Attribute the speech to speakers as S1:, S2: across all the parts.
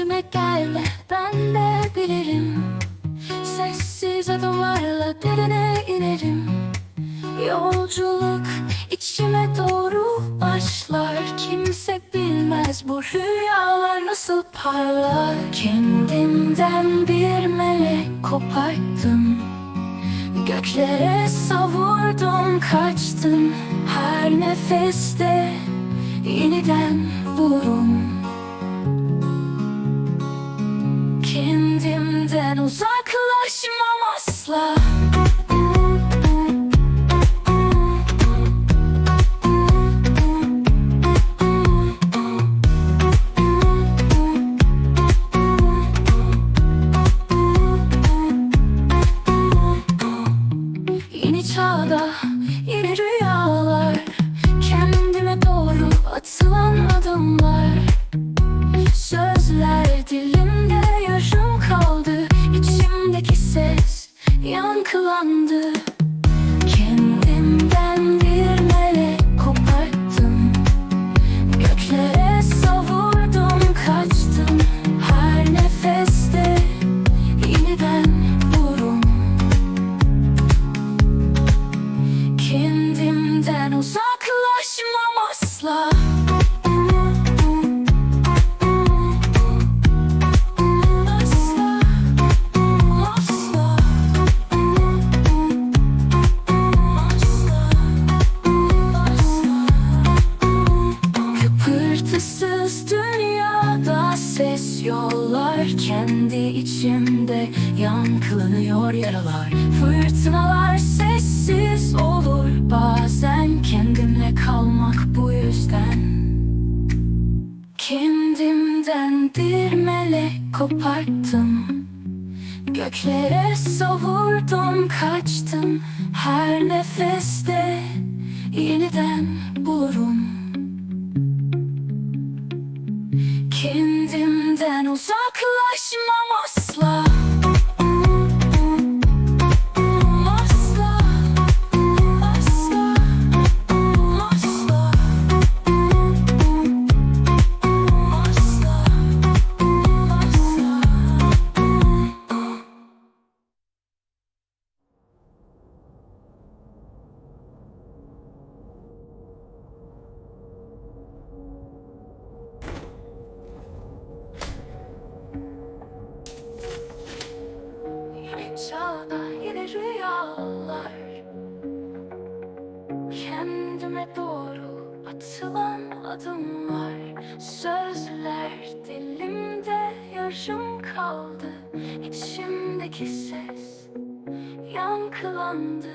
S1: Üstüme gelme ben de bilirim. Sessiz adımlarla derine inerim. Yolculuk içime doğru başlar. Kimse bilmez bu rüyalar nasıl parlar. Kendimden bir melek koparttım. Göklere savurdum kaçtım. Her nefeste yeniden bulurum uzaklaşmam asla. Yeni çağda yeni rüyalar. Kendime doğru atılan adımlar. Sözler dilimde yankılandı. Kendimden bir melek koparttım. Göklere savurdum kaçtım. Her nefeste yeniden bulurum Kendimden uzaklaşmam Asla, yollar Kendi içimde yankılanıyor yaralar. Fırtınalar sessiz olur Bazen kendimle kalmak bu yüzden. Kendimden bir melek koparttım. Göklere savurdum kaçtım. Her nefeste yeniden bulurum Kendimden uzaklaşmam Asla Kendime doğru atılan adımlar Sözler dilimde yarım kaldı. İçimdeki ses yankılandı.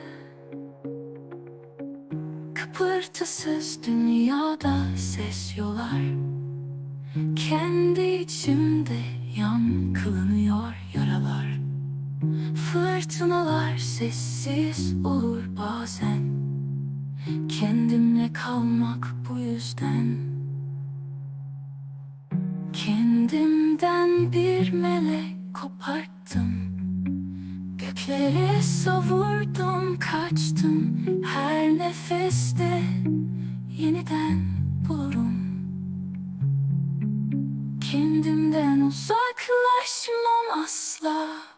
S1: Kıpırtısız dünyada ses yolar Kendi içimde yankılanıyor yaralar. Fırtınalar sessiz olur Kendimle kalmak bu yüzden. Kendimden bir melek koparttım. Göklere savurdum kaçtım. Her nefeste yeniden bulurum. Kendimden uzaklaşmam asla